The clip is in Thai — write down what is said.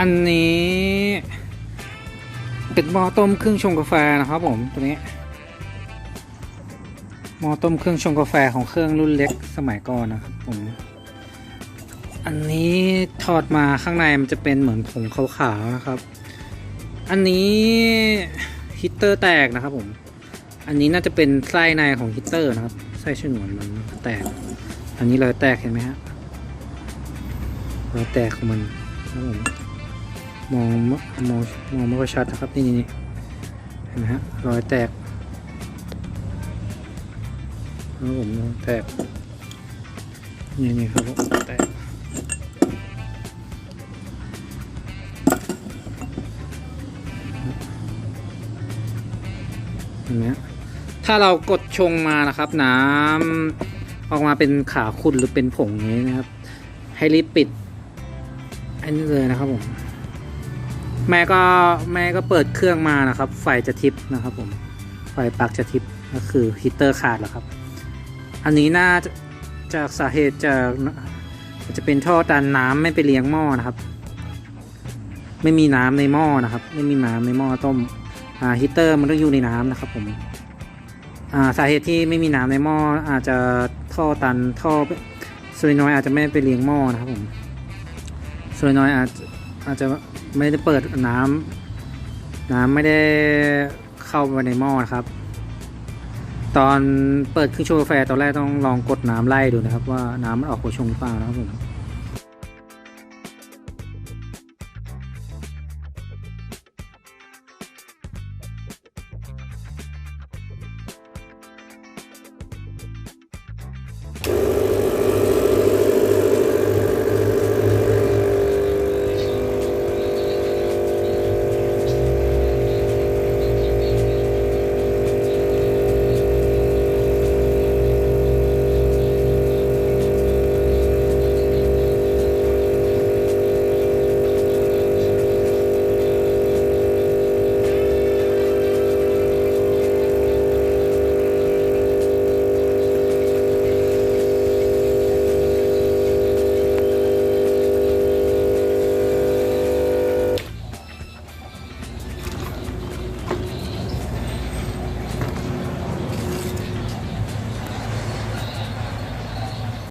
อันนี้เป็นหม้อต้มเครื่องชงกาแฟนะครับผมตัวนี้หม้อต้มเครื่องชงกาแฟของเครื่องรุ่นเล็กสมัยก่อนนะครับผมอันนี้ถอดมาข้างในมันจะเป็นเหมือนผงขาวๆนะครับ อันนี้ฮีตเตอร์แตกนะครับผม อันนี้น่าจะเป็นไส้ในของฮีตเตอร์นะครับ ไส้ฉนวนมันแตก อันนี้รอยแตกเห็นไหมฮะรอยแตกของมันนะครับผม มองไม่มองมองไม่ค่อยชัดนะครับนี่นี่เห็นไหมฮะรอยแตกครับผมรอยแตกนี่นี่ครับผมแตกเห็นไหมถ้าเรากดชงมานะครับ น้ำออกมาเป็นขาขุ่นหรือเป็นผงอย่างนี้นะครับ ให้รีบปิดอันนี้เลยนะครับผม แม่ก็แม่ก็เปิดเครื่องมานะครับ ไฟจะทิปนะครับผมไฟปลั๊กจะทิปก็คือฮีตเตอร์ขาดแล้วครับ อันนี้น่าจะจากสาเหตุจากจะเป็นท่อดันน้ำไม่ไปเลี้ยงหม้อนะครับ ไม่มีน้ำในหม้อนะครับ ไม่มีน้ำในหม้อต้มอ่าฮีตเตอร์มันต้องอยู่ในน้ำนะครับผมอ่าสาเหตุที่ไม่มีน้ำในหม้ออาจจะท่อตันท่อโซลินอยอาจจะไม่ไปเลี้ยงหม้อนะครับผมโซลินอยอาจ อาจจะไม่ได้เปิดน้ำน้ำไม่ได้เข้าไปในหม้อนะครับ ตอนเปิดเครื่องชงกาแฟตอนแรกต้องลองกดน้ำไล่ดูนะครับ ว่าน้ำมันออกกระชงหรือเปล่านะครับผม